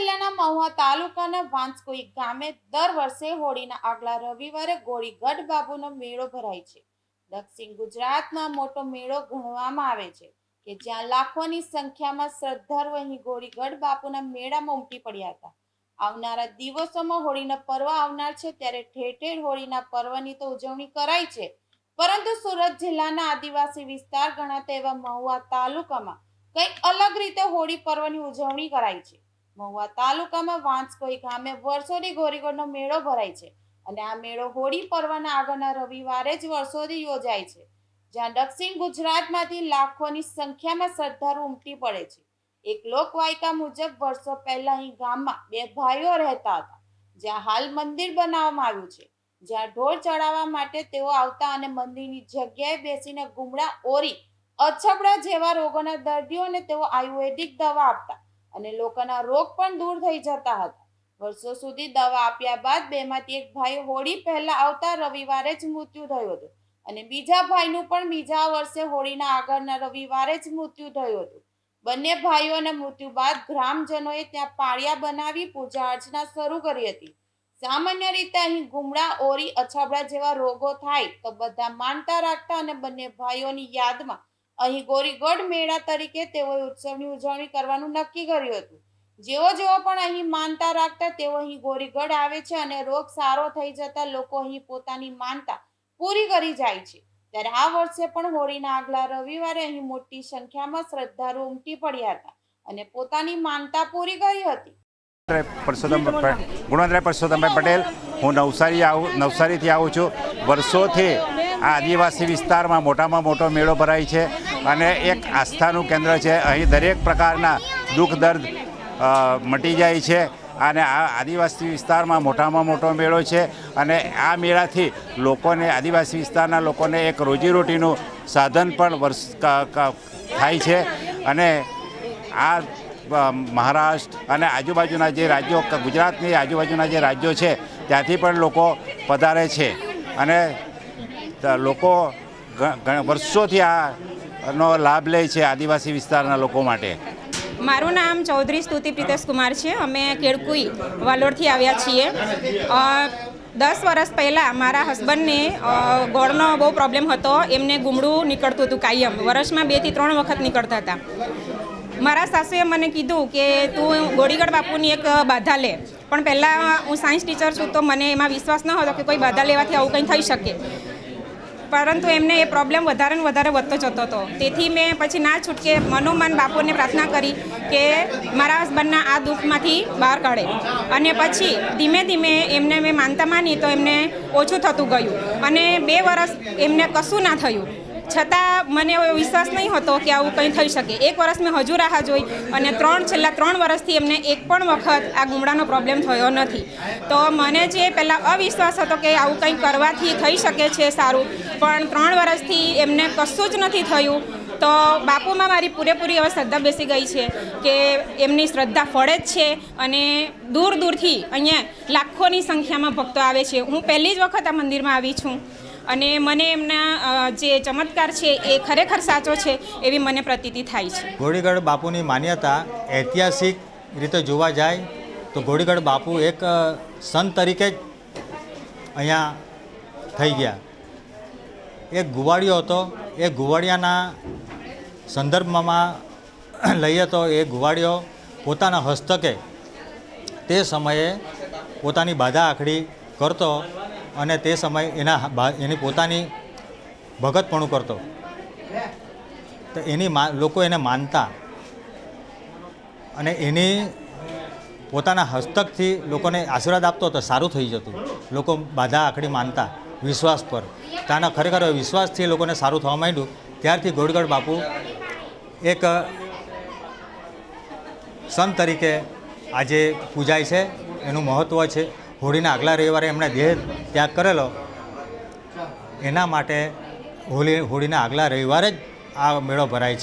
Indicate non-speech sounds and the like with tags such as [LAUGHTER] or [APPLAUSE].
જિલ્લાના મહુવા તાલુકાના વાંસકોઈ ગામે દર વર્ષે હોળીના આગલા રવિવારે ગોળીગઢ બાબુનો મેળો ભરાય છે. દક્ષિણ ગુજરાતમાં મોટો મેળો ગણવામાં આવે છે કે જ્યાં લાખોની સંખ્યામાં શ્રદ્ધાળુઓ અહીં ગોળીગઢ બાપુના મેળામાં ઉમટી પડ્યા હતા. આવનારા દિવસોમાં હોળીનો પર્વ આવનાર છે ત્યારે ઠેર ઠેર હોળીના પર્વની તો ઉજવણી કરાય છે. પરંતુ સુરત જિલ્લાના આદિવાસી વિસ્તાર ગણાતા એવા મહુવા તાલુકામાં કંઈક અલગ રીતે હોળી પર્વની ઉજવણી કરાય છે. મહુવા તાલુકામાં વાંસકોઈ ગામે વર્ષોથી ગોરીગઢનો મેળો ભરાય છે અને આ મેળો હોળી પર્વના આગળના રવિવારે જ વર્ષોથી યોજાય છે, જ્યાં દક્ષિણ ગુજરાતમાંથી લાખોની સંખ્યામાં શ્રદ્ધાળુ ઉમટી પડે છે. એક લોકવાયકા મુજબ વર્ષો પહેલા અહીં ગામમાં બે ભાઈઓ રહેતા હતા, જ્યાં હાલ મંદિર બનાવવામાં આવ્યું છે, જ્યાં ઢોળ ચડાવવા માટે તેઓ આવતા અને મંદિરની જગ્યાએ બેસીને ગુમડા, ઓરી, અછબડા જેવા રોગોના દર્દીઓને તેઓ આયુર્વેદિક દવા આપતા અને લોકોના રોગ પણ દૂર થઈ જતા હતા. વર્ષો સુધી દવા આપ્યા બાદ બેમાંથી એક ભાઈ હોળી પહેલા આવતા રવિવારે જ મૃત્યુ થયું હતું. અને બીજા ભાઈનું પણ બીજા વર્ષે હોળીના આગળના રવિવારે જ મૃત્યુ થયું હતું. બંને ભાઈઓના મૃત્યુ બાદ ગ્રામજનોએ ત્યાં પાળિયા બનાવી પૂજા અર્ચના શરૂ કરી હતી. સામાન્ય રીતે અહીં ગુમડા, ઓરી, અછાબડા જેવા રોગો થાય તો બધા માનતા રાખતા અને બંને ભાઈઓની યાદમાં અહીં ગોરીગઢ મેળા તરીકે તેઓએ ઉત્સવની ઉજવણી કરવાનું નક્કી કર્યું હતું. જેઓ જેઓ પણ અહીં માનતા રાખતા તેઓ અહીં ગોરીગઢ આવે છે અને રોગ સારો થઈ જતા લોકો અહીં પોતાની માનતા પૂરી કરી જાય છે. ત્યારે આ વર્ષે પણ હોળીના આગલા રવિવારે અહીં મોટી સંખ્યામાં શ્રદ્ધાળુ ઉમટી પડ્યા હતા અને પોતાની માનતા પૂરી કરી હતી. પરસોત્તમ ગુણવંતરાય પરસોત્તમભાઈ પટેલ, હું નવસારી આવું, નવસારીથી આવું છું. વર્ષોથી આ આદિવાસી વિસ્તારમાં મોટામાં મોટો મેળો ભરાય છે. અને એક આસ્થાનું કેન્દ્ર છે. અહીં દરેક પ્રકારના દુઃખ, દર્દ મટી જાય છે અને આ આદિવાસી વિસ્તારમાં મોટામાં મોટો મેળો છે અને આ મેળાથી લોકોને, આદિવાસી વિસ્તારના લોકોને એક રોજીરોટીનું સાધન પણ વર્ષ થાય છે. અને આ મહારાષ્ટ્ર અને આજુબાજુના જે રાજ્યો ગુજરાતની આજુબાજુના જે રાજ્યો છે, ત્યાંથી પણ લોકો પધારે છે. અને લોકો વર્ષોથી આ નો લાભ લે છે આદિવાસી વિસ્તારના લોકો માટે. મારું નામ ચૌધરી સ્તુતિ પ્રિતેશ કુમાર છે. અમે કેળકુઈ વાલોડથી આવ્યા છીએ. દસ વર્ષ પહેલાં મારા હસબન્ડને ગોળનો બહુ પ્રોબ્લેમ હતો. એમને ગુમડું નીકળતું હતું કાયમ. વર્ષમાં બેથી ત્રણ વખત નીકળતા હતા. મારા સાસુએ મને કીધું કે તું ગોળીગઢ બાપુની એક બાધા લે. પણ પહેલાં હું સાયન્સ ટીચર છું તો મને એમાં વિશ્વાસ ન હતો કે કોઈ બાધા લેવાથી આવું કંઈ થઈ શકે. પરંતુ એમને એ પ્રોબ્લેમ વધારે ને વધારે વધતો જતો હતો. તેથી મેં પછી ના છૂટકે મનોમન બાપુને પ્રાર્થના કરી કે મારા હસબન્ડના આ દુઃખમાંથી બહાર કાઢે. અને પછી ધીમે ધીમે એમને મેં માનતા માની તો એમને ઓછું થતું ગયું. અને બે વર્ષ એમને કશું ના થયું. છતાં મને એવો વિશ્વાસ નહીં હતો કે આવું કંઈ થઈ શકે. એક વર્ષ મેં હજુ રાહ જોઈ અને ત્રણ છેલ્લા ત્રણ વર્ષથી એમને એક પણ વખત આ ગુમડાનો પ્રોબ્લેમ થયો નથી. તો મને જે પહેલાં અવિશ્વાસ હતો કે આવું કંઈ કરવાથી થઈ શકે છે સારું, પણ ત્રણ વર્ષથી એમને કશું જ નથી થયું. તો બાપુમાં મારી પૂરેપૂરી હવે શ્રદ્ધા બેસી ગઈ છે કે એમની શ્રદ્ધા ફળે જ છે અને દૂર દૂરથી અહીંયા લાખોની સંખ્યામાં ભક્તો આવે છે. હું પહેલી જ વખત આ મંદિરમાં આવી છું. અને મને એમના જે ચમત્કાર છે એ ખરેખર સાચો છે એવી મને પ્રતીતિ થાય છે. ઘોડીગઢ બાપુની માન્યતા ઐતિહાસિક રીતે જોવા જાય તો ઘોડીગઢ બાપુ એક સંત તરીકે જ અહીંયા થઈ ગયા. એક ગુવાડિયો હતો, એ ગુવાડિયાના સંદર્ભમાં [COUGHS] લઈએ તો એ ગુવાડિયો પોતાના હસ્તકે તે સમયે પોતાની બાધા આખડી કરતો અને તે સમયે એના એની પોતાની ભગતપણું કરતો. તો એની લોકો એને માનતા. અને એની પોતાના હસ્તકથી લોકોને આશીર્વાદ આપતો તો સારું થઈ જતું. લોકો બાધા આખડી માનતા, વિશ્વાસ પર. ત્યાંના ખરેખર વિશ્વાસથી લોકોને સારું થવા માંડ્યું. ત્યારથી ગોડગઢ બાપુ એક સંત તરીકે આજે પૂજાય છે. એનું મહત્ત્વ છે. હોળીના આગલા રવિવારે એમણે દેહ ત્યાગ કરેલો. એના માટે હોળી હોળીના આગલા રવિવારે જ આ મેળો ભરાય છે.